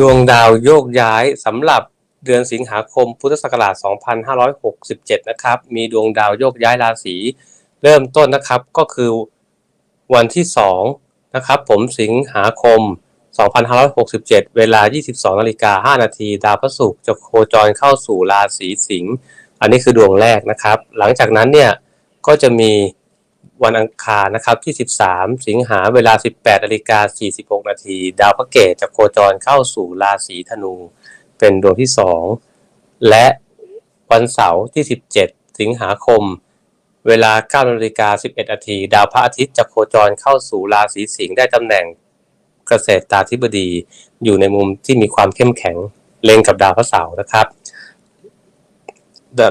ดวงดาวโยกย้ายสำหรับเดือนสิงหาคมพุทธศักราช 2567 นะครับ มีดวงดาวโยกย้ายราศีเริ่มต้นนะครับก็คือวันที่2นะครับผมสิงหาคม 2567 เวลา 22นาฬิกา5นาทีดาวพระศุกร์จะโคจรเข้าสู่ราศีสิงห์อันนี้คือดวงแรกนะครับ หลังจากนั้นเนี่ยก็จะมี วันอังคารนะครับที่ 13 สิงหาเวลา 18นาฬิกา46 นาทีดาวพระเกตจะโคจรเข้าสู่ราศีธนู เป็นดวงที่ 2 และวันเสาร์ที่ 17 สิงหาคม เวลา9นาฬิกา11นาทีดาวพระอาทิตย์จะโคจรเข้าสู่ราศีสิงห์ได้ตำแหน่งเกษตรตาธิบดีอยู่ในมุมที่มีความเข้มแข็งเล็งกับดาวพระเสาร์นะครับ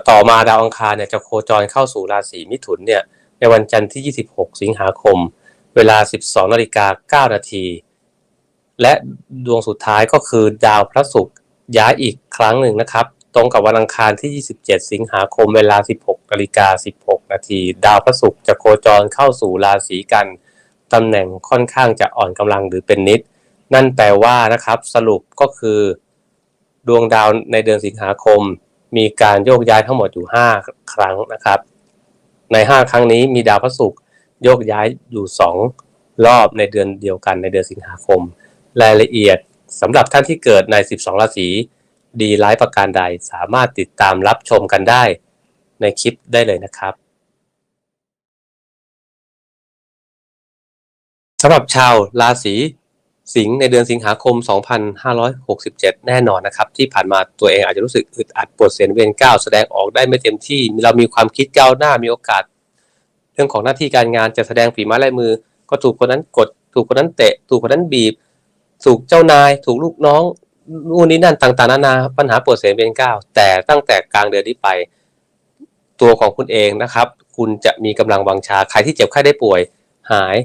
ต่อมาดาวอังคารเนี่ยจะโคจรเข้าสู่ราศีมิถุนเนี่ย ในวันจันทร์ที่ 26 สิงหาคม เวลา 12นาฬิกา9นาที และดวงสุดท้ายก็คือดาวพระศุกร์ย้ายอีกครั้งหนึ่งนะครับ ตรงกับวันอังคารที่ 27 สิงหาคม เวลา 16นาฬิกา16นาที ดาวพระศุกร์จะโคจรเข้าสู่ราศีกันตำแหน่งค่อนข้างจะอ่อนกำลังหรือเป็นนิด นั่นแปลว่านะครับสรุปก็คือ ดวงดาวในเดือนสิงหาคม มีการโยกย้ายทั้งหมดอยู่ 5 ครั้งนะครับ ใน 5 ครั้งนี้มีดาวพระศุกร์โยกย้ายอยู่ 2 รอบในเดือนเดียวกันในเดือนสิงหาคม รายละเอียดสำหรับท่านที่เกิดใน 12 ราศีดีร้ายประการใดสามารถติดตามรับชมกันได้ในคลิปได้เลยนะครับสำหรับชาวราศี สิงในเดือนสิงหาคม 2567 แน่นอนนะครับ ที่ผ่านมาตัวเองอาจจะรู้สึกอึดอัดปวดเสียนเวียนก้าวแสดงออกได้ไม่เต็มที่ เรามีความคิดก้าวหน้ามีโอกาส เรื่องของหน้าที่การงานจะแสดงฝีไม้ลายมือ ก็ถูกคนนั้นกด ถูกคนนั้นเตะ ถูกคนนั้นบีบ ถูกเจ้านาย ถูกลูกน้องนู่นนี่นั่นต่างๆนานาปัญหาปวดเสียนเวียนก้าวแต่ตั้งแต่กลางเดือนนี้ไป ตัวของคุณเองนะครับ คุณจะมีกำลังวังชาใครที่เจ็บไข้ได้ป่วยหาย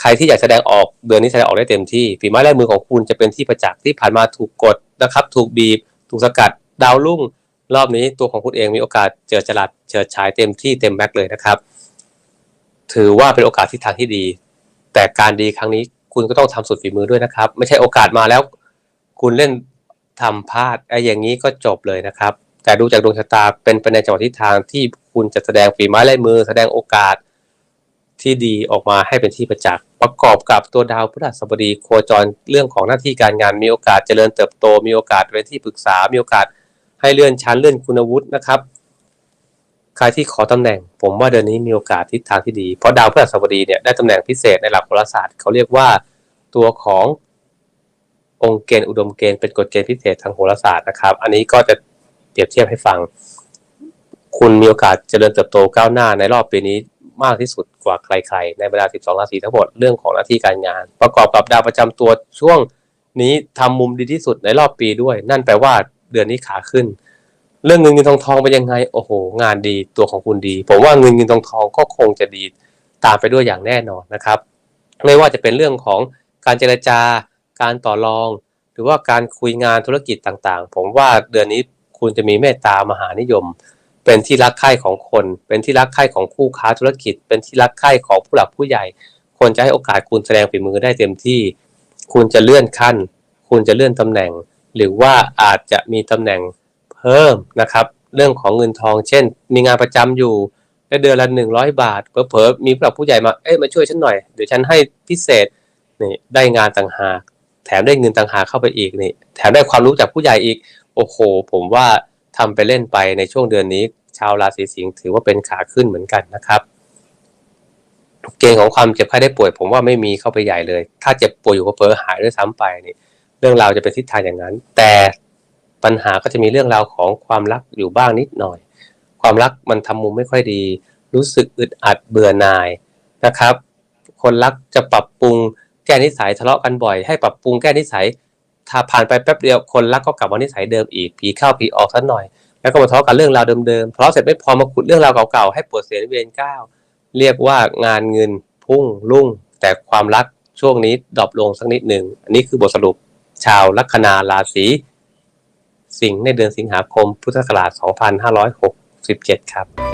ใครที่อยากแสดงออกเดือนนี้แสดงออกได้เต็มที่ฝีไม้ลายมือของคุณจะเป็นที่ประจักษ์ที่ผ่านมาถูกกดนะครับ ถูกบีบ ถูกสกัดดาวรุ่ง รอบนี้ตัวของคุณเองมีโอกาสเจอจรัสเจอฉายเต็มที่เต็มแม็กเลยนะครับ ถือว่าเป็นโอกาสที่ทางที่ดี แต่การดีครั้งนี้คุณก็ต้องทำสุดฝีมือด้วยนะครับ ไม่ใช่โอกาสมาแล้ว คุณเล่นทำพลาดไอ้อย่างนี้ก็จบเลยนะครับ แต่ดูจากดวงชะตาเป็นไปในจังหวะทิศทางที่คุณจะแสดงฝีไม้ลายมือ แสดงโอกาส ที่ดีออกมาให้เป็นที่ประจักษ์ประกอบกับตัวดาวพฤหัสบดีโคจรเรื่องของหน้าที่การงานมีโอกาสเจริญเติบโต มีโอกาสเป็นที่ปรึกษา มีโอกาสให้เลื่อนชั้นเลื่อนคุณวุฒินะครับใครที่ขอตำแหน่ง ผมว่าเดือนนี้มีโอกาสทิศทางที่ดี เพราะดาวพฤหัสบดีเนี่ยได้ตำแหน่งพิเศษในหลักโหราศาสตร์เขาเรียกว่าตัวขององค์เกณฑ์อุดมเกณฑ์เป็นกฎเกณฑ์พิเศษทางโหราศาสตร์นะครับ อันนี้ก็จะเปรียบเทียบให้ฟัง คุณมีโอกาสเจริญเติบโตก้าวหน้าในรอบปีนี้ มากที่สุดกว่าใครๆ ในเวลา12 ราศีทั้งหมดเรื่องของหน้าที่การงาน ประกอบกับดาวประจำตัวช่วงนี้ทำมุมดีที่สุดในรอบปีด้วย นั่นแปลว่าเดือนนี้ขาขึ้น เรื่องเงินเงินทองทองเป็นยังไงโอ้โห งานดีตัวของคุณดี ผมว่าเงินเงินทองทองก็คงจะดีตามไปด้วยอย่างแน่นอนนะครับ ไม่ว่าจะเป็นเรื่องของการเจรจาการต่อรอง หรือว่าการคุยงานธุรกิจต่างๆ ผมว่าเดือนนี้คุณจะมีเมตตามหานิยม เป็นที่รักใคร่ของคน เป็นที่รักใคร่ของคู่ค้าธุรกิจ เป็นที่รักใคร่ของผู้หลักผู้ใหญ่ คนจะให้โอกาสคุณแสดงฝีมือได้เต็มที่ คุณจะเลื่อนขั้น คุณจะเลื่อนตำแหน่ง หรือว่าอาจจะมีตำแหน่งเพิ่มนะครับ เรื่องของเงินทอง เช่น มีงานประจำอยู่ได้เดือนละหนึ่งร้อยบาทเผลอๆมีผู้หลักผู้ใหญ่มา เอ้ยมาช่วยฉันหน่อย เดี๋ยวฉันให้พิเศษ นี่ได้งานต่างหาก แถมได้เงินต่างหากเข้าไปอีกนี่ แถมได้ความรู้จากผู้ใหญ่อีก โอ้โห ผมว่าทำไปเล่นไปในช่วงเดือนนี้ ชาวราศีสิงห์ถือว่าเป็นขาขึ้นเหมือนกันนะครับเกณฑ์ของความเจ็บไข้ได้ป่วย ผมว่าไม่มีเข้าไปใหญ่เลย ถ้าเจ็บป่วยอยู่ก็เผลอหายด้วยซ้ำไปนี่เรื่องราวจะเป็นทิศทางอย่างนั้น แต่ปัญหาก็จะมีเรื่องราวของความรักอยู่บ้างนิดหน่อย ความรักมันทำมุมไม่ค่อยดี รู้สึกอึดอัดเบื่อหน่ายนะครับ คนรักจะปรับปรุงแก้นิสัยทะเลาะกันบ่อย ให้ปรับปรุงแก้นิสัยถ้าผ่านไปแป๊บเดียวคนรักก็กลับมานิสัยเดิมอีกผีเข้าผีออกสักหน่อย แล้วก็มาทะเลาะกันเรื่องราวเดิมๆทะเลาะเสร็จไม่พอมาขุดเรื่องราวเก่าๆให้ปวดเสียนเวียนก้าวเรียกว่างานเงินพุ่งรุ่ง แต่ความรักช่วงนี้ดรอปลงสักนิดหนึ่งอันนี้คือบทสรุปชาวลัคนาราศีสิงห์ในเดือนสิงหาคมพุทธศักราช 2567 ครับ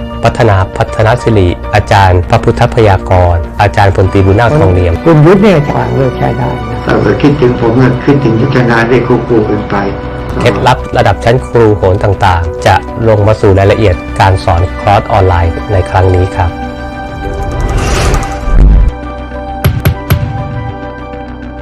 พัฒนาพัฒนศิริ อาจารย์ พระพุทธพยากร อาจารย์พลตรีบุญนาคทองเหลี่ยมคุณยุทธเนี่ยจะวางเลิกใช้ได้นะถ้าเกิดคิดถึงผมก็คิดถึงยุทธนาได้ควบคู่กันไปเคล็ดลับระดับชั้นครูโหรต่างๆ จะลงมาสู่รายละเอียดการสอนคอร์สออนไลน์ในครั้งนี้ครับ